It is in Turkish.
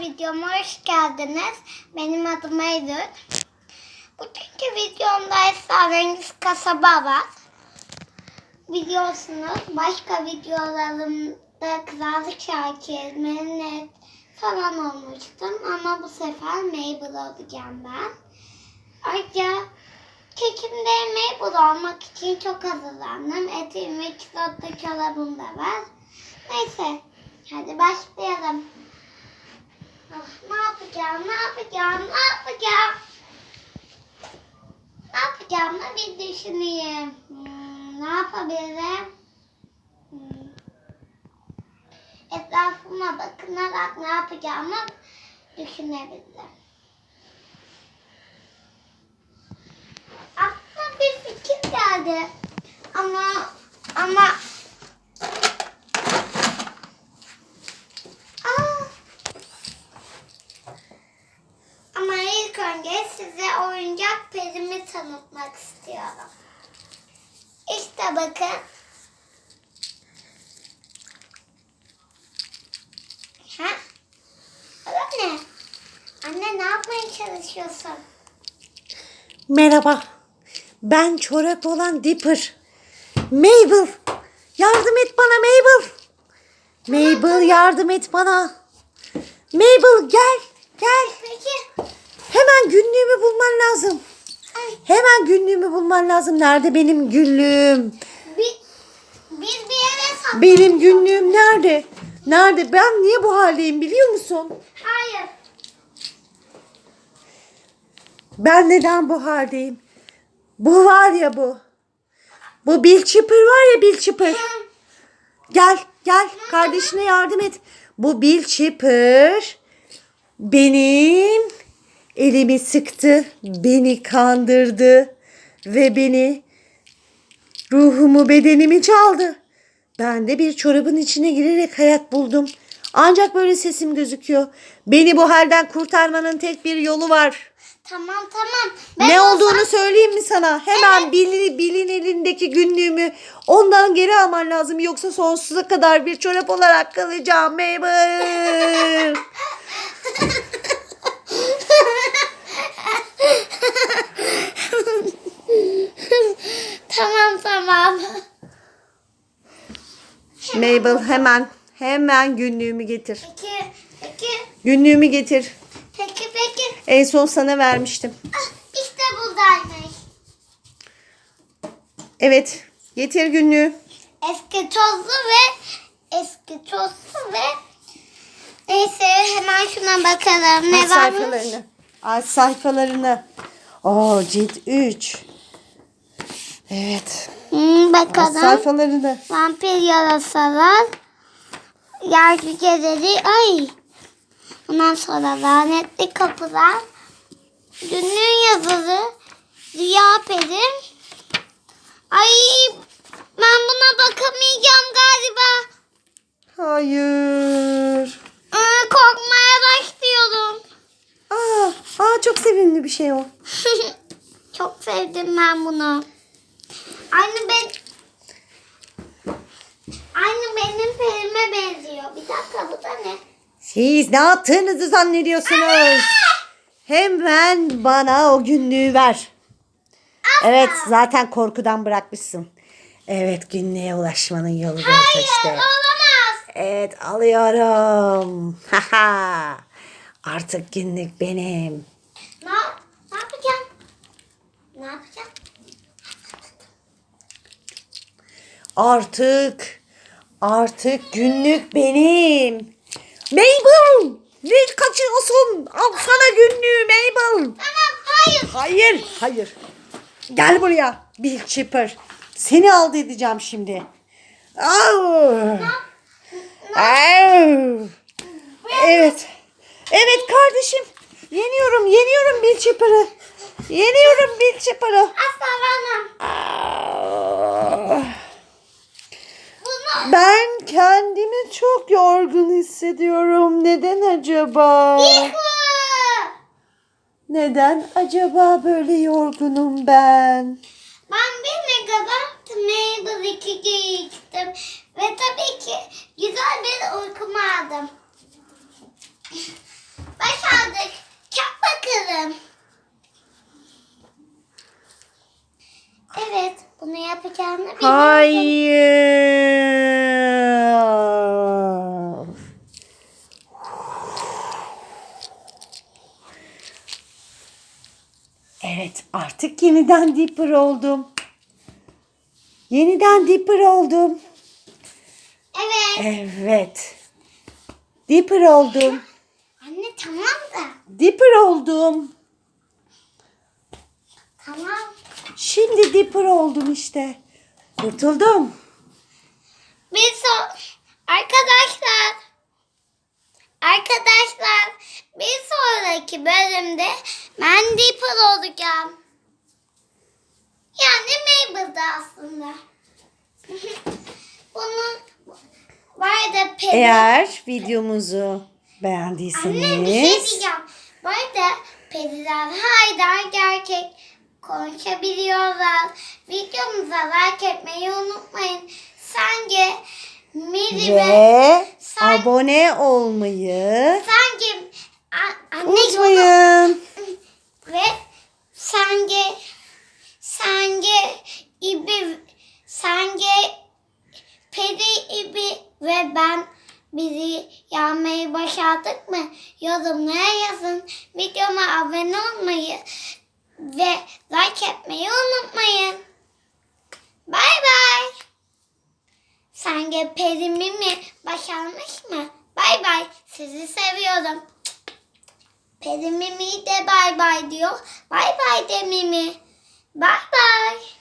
videoma hoş geldiniz. Benim adım Eylül. Bugünkü videomda esrarengiz kasaba var. Biliyorsunuz başka videolarımda Krallık Şakir, Mehmet falan olmuştum. Ama bu sefer Mabel olacağım ben. Ayrıca kekimde Mabel olmak için çok hazırlandım. Etim ve kilotlu çorabım da var. Neyse hadi başlayalım. Ne yapacağım, ne yapacağım, ne yapacağım? Ne yapacağımı bir düşüneyim. Hmm, ne yapabilirim? Hmm. Etrafıma bakınarak ne yapacağımı düşünebilirim. Aklına bir fikir geldi. Ama ama Aa! Ama ilk önce size oyuncak perimi tanıtmak istiyorum. İşte bakın. Ha? O ne? Anne ne yapmaya çalışıyorsun? Merhaba. Ben çorap olan Dipper. Mabel. Yardım et bana Mabel. Mabel yardım et bana. Mabel gel. Gel. Peki. Hemen günlüğümü bulman lazım. Hemen günlüğümü bulman lazım. Nerede benim günlüğüm? bir, biz bir yere saklandık. Benim günlüğüm nerede? Nerede? Ben niye bu haldeyim biliyor musun? Hayır. Ben neden bu haldeyim? Bu var ya bu. Bu Bill Chipper var ya Bill Chipper. Gel gel kardeşine yardım et. Bu Bill Chipper benim elimi sıktı. Beni kandırdı. Ve beni ruhumu bedenimi çaldı. Ben de bir çorabın içine girerek hayat buldum. Ancak böyle sesim gözüküyor. Beni bu halden kurtarmanın tek bir yolu var. Tamam tamam. ne olsam- olduğunu söyleyeyim mi sana? Hemen Bill'in Bill'in elindeki günlüğümü ondan geri alman lazım. Yoksa sonsuza kadar bir çorap olarak kalacağım Mabel. tamam tamam. Mabel hemen hemen günlüğümü getir. Peki, peki, Günlüğümü getir. peki, peki. En son sana vermiştim. Ah, işte buradaymış. Evet. Getir günlüğü. Eski tozlu ve eski tozlu ve neyse hemen şuna bakalım. Ne Aç varmış? sayfalarını. Aç sayfalarını. Oo cilt 3. Evet. Hmm, bakalım. sayfalarını. Vampir yarasalar. Yer cüceleri. Ay. Ondan sonra lanetli kapılar. Günlüğün yazılı. Rüya perim. Ay ben buna bakamayacağım galiba. Hayır. Aa, korkmaya başlıyorum. Aa, aa çok sevimli bir şey o. Çok sevdim ben bunu. Aynı ben Aynı benim perime benziyor. Bir dakika bu da ne? Siz ne yaptığınızı zannediyorsunuz? Hemen bana o günlüğü ver. Evet zaten korkudan bırakmışsın. Evet günlüğe ulaşmanın yolu Hayır işte. olamaz. Evet alıyorum. Haha. Artık günlük benim. Ne, ne yapacağım? Ne yapacağım? Artık artık günlük benim. Mabel! Ne kaçıyorsun? Al sana günlüğü Mabel. Tamam hayır. Hayır, hayır. Gel buraya Bill Chipper. Seni aldı edeceğim şimdi. Au. Au. Evet. Evet kardeşim. Yeniyorum, yeniyorum Bill Chipper'ı. Yeniyorum Bill Chipper'ı. Asla vermem. Bunu Ben kendimi çok yorgun hissediyorum. Neden acaba? Neden acaba böyle yorgunum ben? Ben bir megabyte Mabel 2 giydim. Ve tabii ki güzel bir uykumu aldım. yapamadık. Çak bakalım. Evet, bunu yapacağını biliyordum. Hayır. Evet artık yeniden dipper oldum. Yeniden dipper oldum. Evet. Evet. Dipper oldum. Anne tamam da. Dipper oldum. Tamam. Şimdi dipper oldum işte. Kurtuldum. Bir so arkadaşlar arkadaşlar bir sonraki bölümde ben Dipper olacağım. Yani Mabel'da aslında. Bunu var da peri. Eğer videomuzu Anne bir şey beğendiyseniz diyeceğim. Bu arada periler hala gerçek konuşabiliyorlar. Videomuza like etmeyi unutmayın. Sence Miri ve ve Sen- abone olmayı sence a- anne unutmayın. Ve sence sence ibi sence peri ibi ve ben bizi yanmayı başardık mı? Yorumlara yazın. Videoma abone olmayı ve like etmeyi unutmayın. Bay bay. Sence perimi mi başarmış mı? Bay bay. Sizi seviyorum. Peri Mimi de bay bay diyor. Bay bay de Mimi. Bay bay.